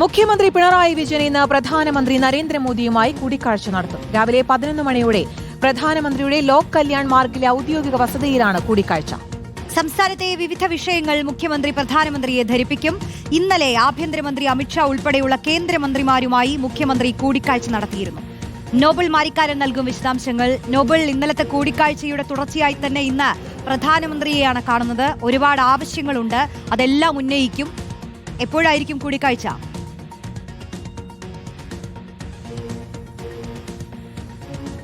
മുഖ്യമന്ത്രി പിണറായി വിജയൻ ഇന്ന് പ്രധാനമന്ത്രി നരേന്ദ്രമോദിയുമായി കൂടിക്കാഴ്ച നടത്തും. രാവിലെ പതിനൊന്ന് മണിയോടെ പ്രധാനമന്ത്രിയുടെ ലോക് കല്യാൺ മാർഗിലെ ഔദ്യോഗിക വസതിയിലാണ് കൂടിക്കാഴ്ച. സംസ്ഥാനത്തെ വിവിധ വിഷയങ്ങൾ മുഖ്യമന്ത്രി പ്രധാനമന്ത്രിയെ ധരിപ്പിക്കും. ഇന്നലെ ആഭ്യന്തരമന്ത്രി അമിത്ഷാ ഉൾപ്പെടെയുള്ള കേന്ദ്രമന്ത്രിമാരുമായി മുഖ്യമന്ത്രി കൂടിക്കാഴ്ച നടത്തിയിരുന്നു. നോബൽ മാരിക്കാരൻ നൽകും വിശദാംശങ്ങൾ. നോബൽ ഇന്നലത്തെ കൂടിക്കാഴ്ചയുടെ തുടർച്ചയായി തന്നെ ഇന്ന് പ്രധാനമന്ത്രിയെയാണ് കാണുന്നത്. ഒരുപാട് ആവശ്യങ്ങളുണ്ട്. അതെല്ലാം ഉന്നയിക്കും. എപ്പോഴായിരിക്കും കൂടിക്കാഴ്ച?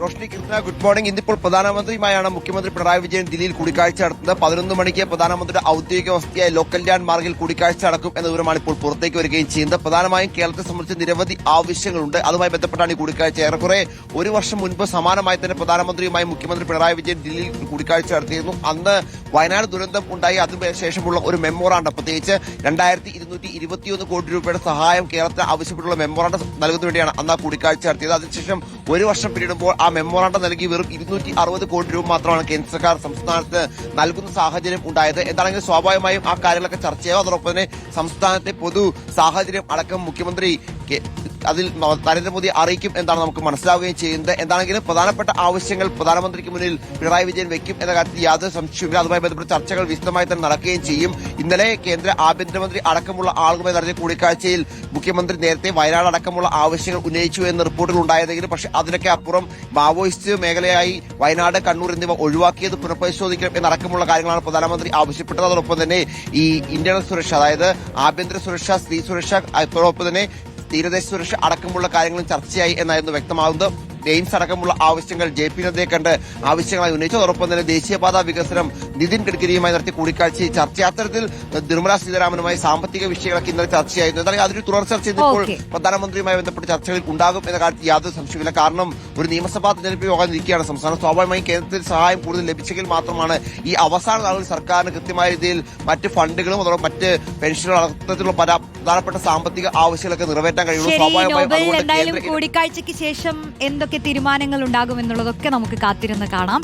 റോഷ്നി കൃഷ്ണ ഗുഡ് മോർണിംഗ് ഇന്നിപ്പോൾ പ്രധാനമന്ത്രിയുമായാണ് മുഖ്യമന്ത്രി പിണറായി വിജയൻ ദില്ലിയിൽ കൂടിക്കാഴ്ച നടത്തുന്നത്. പതിനൊന്ന് മണിക്ക് പ്രധാനമന്ത്രിയുടെ ഔദ്യോഗിക വസതിയായ ലോക്കൽ ലാൻഡ് മാർഗിൽ കൂടിക്കാഴ്ച നടക്കും എന്ന വിവരമാണ് ഇപ്പോൾ പുറത്തേക്ക് വരികയും ചെയ്യുന്നത്. പ്രധാനമായും കേരളത്തെ സംബന്ധിച്ച് നിരവധി ആവശ്യങ്ങളുണ്ട്. അതുമായി ബന്ധപ്പെട്ടാണ് ഈ കൂടിക്കാഴ്ച. ഏറെക്കുറെ ഒരു വർഷം മുൻപ് സമാനമായി തന്നെ പ്രധാനമന്ത്രിയുമായി മുഖ്യമന്ത്രി പിണറായി വിജയൻ ദില്ലിയിൽ കൂടിക്കാഴ്ച നടത്തിയിരുന്നു. അന്ന് വയനാട് ദുരന്തം ഉണ്ടായി. അതിനുശേഷമുള്ള ഒരു മെമ്മോറാണ്ടം. പ്രത്യേകിച്ച് രണ്ടായിരത്തി ഇരുന്നൂറ്റി ഇരുപത്തിയൊന്ന് കോടി രൂപയുടെ സഹായം കേരളത്തിന് ആവശ്യപ്പെട്ടുള്ള മെമ്മോറാണ്ടം നൽകുന്നതിന് വേണ്ടിയാണ് അന്ന് ആ കൂടിക്കാഴ്ച നടത്തിയത്. അതിനുശേഷം ഒരു വർഷം പിന്നിടുമ്പോൾ ആ മെമ്മോറാണ്ടം നൽകി വെറും ഇരുന്നൂറ്റി അറുപത് കോടി രൂപ മാത്രമാണ് കേന്ദ്ര സർക്കാർ സംസ്ഥാനത്ത് നൽകുന്ന സാഹചര്യം ഉണ്ടായത്. എന്താണെങ്കിലും സ്വാഭാവികമായും ആ കാര്യങ്ങളൊക്കെ ചർച്ചയാവും. അതോടൊപ്പം തന്നെ സംസ്ഥാനത്തെ പൊതു സാഹചര്യം അടക്കം മുഖ്യമന്ത്രി അതിൽ നരേന്ദ്രമോദി അറിയിക്കും എന്നാണ് നമുക്ക് മനസ്സിലാവുകയും ചെയ്യുന്നത്. എന്താണെങ്കിലും പ്രധാനപ്പെട്ട ആവശ്യങ്ങൾ പ്രധാനമന്ത്രിക്ക് മുന്നിൽ പിണറായി വിജയൻ വെക്കും എന്ന കാര്യത്തിൽ യാതൊരു സംശയമില്ല അതുമായി ബന്ധപ്പെട്ട ചർച്ചകൾ വിശദമായി തന്നെ നടക്കുകയും ചെയ്യും. ഇന്നലെ കേന്ദ്ര ആഭ്യന്തരമന്ത്രി അടക്കമുള്ള ആളുകളുമായി നടത്തിയ കൂടിക്കാഴ്ചയിൽ മുഖ്യമന്ത്രി നേരത്തെ വയനാട് അടക്കമുള്ള ആവശ്യങ്ങൾ ഉന്നയിച്ചു എന്ന റിപ്പോർട്ടുകൾ ഉണ്ടായതെങ്കിലും പക്ഷെ അതിനൊക്കെ അപ്പുറം മാവോയിസ്റ്റ് മേഖലയായി വയനാട് കണ്ണൂർ എന്നിവ ഒഴിവാക്കിയത് പുനഃപരിശോധിക്കണം എന്നടക്കമുള്ള കാര്യങ്ങളാണ് പ്രധാനമന്ത്രി ആവശ്യപ്പെട്ടത്. അതോടൊപ്പം തന്നെ ഈ ഇന്റേണൽ സുരക്ഷ അതായത് ആഭ്യന്തര സുരക്ഷ സ്ത്രീ സുരക്ഷ അതോടൊപ്പം തന്നെ തീരദേശ സുരക്ഷ അടക്കമുള്ള കാര്യങ്ങളും ചർച്ചയായി എന്നായിരുന്നു വ്യക്തമാകുന്നത്. എയിംസ് അടക്കമുള്ള ആവശ്യങ്ങൾ ജെ പി നദ്ദയെ കണ്ട് ആവശ്യങ്ങളായി ഉന്നയിച്ചതോടൊപ്പം തന്നെ ദേശീയപാതാ വികസനം നിതിൻ ഗഡ്കരിയുമായി നടത്തിയ കൂടിക്കാഴ്ചയിൽ ചർച്ച അത്തരത്തിൽ നിർമ്മലാ സീതാരാമനുമായി സാമ്പത്തിക വിഷയങ്ങളൊക്കെ ഇന്നലെ ചർച്ചയായിരുന്നു എന്നാൽ അതിന് തുടർ ചർച്ച ഇപ്പോൾ പ്രധാനമന്ത്രിയുമായി ബന്ധപ്പെട്ട ചർച്ചകളിൽ ഉണ്ടാകും എന്ന കാര്യത്തിൽ യാതൊരു സംശയമില്ല കാരണം ഒരു നിയമസഭാ തെരഞ്ഞെടുപ്പ് യോഗം ഇരിക്കുകയാണ് സംസ്ഥാനം സ്വാഭാവികമായും കേന്ദ്രത്തിൽ സഹായം കൂടുതൽ ലഭിച്ചെങ്കിൽ മാത്രമാണ് ഈ അവസാന നാളിൽ സർക്കാരിന് കൃത്യമായ രീതിയിൽ മറ്റ് ഫണ്ടുകളും അതോടൊപ്പം മറ്റ് പെൻഷനുകൾ അത്തരത്തിലുള്ള പല പ്രധാനപ്പെട്ട സാമ്പത്തിക ആവശ്യങ്ങളൊക്കെ നിറവേറ്റാൻ കഴിയുള്ളൂ. സ്വാഭാവികമായി എന്തായാലും കൂടിക്കാഴ്ചയ്ക്ക് ശേഷം എന്തൊക്കെ തീരുമാനങ്ങൾ ഉണ്ടാകും എന്നുള്ളതൊക്കെ നമുക്ക് കാത്തിരുന്ന് കാണാം.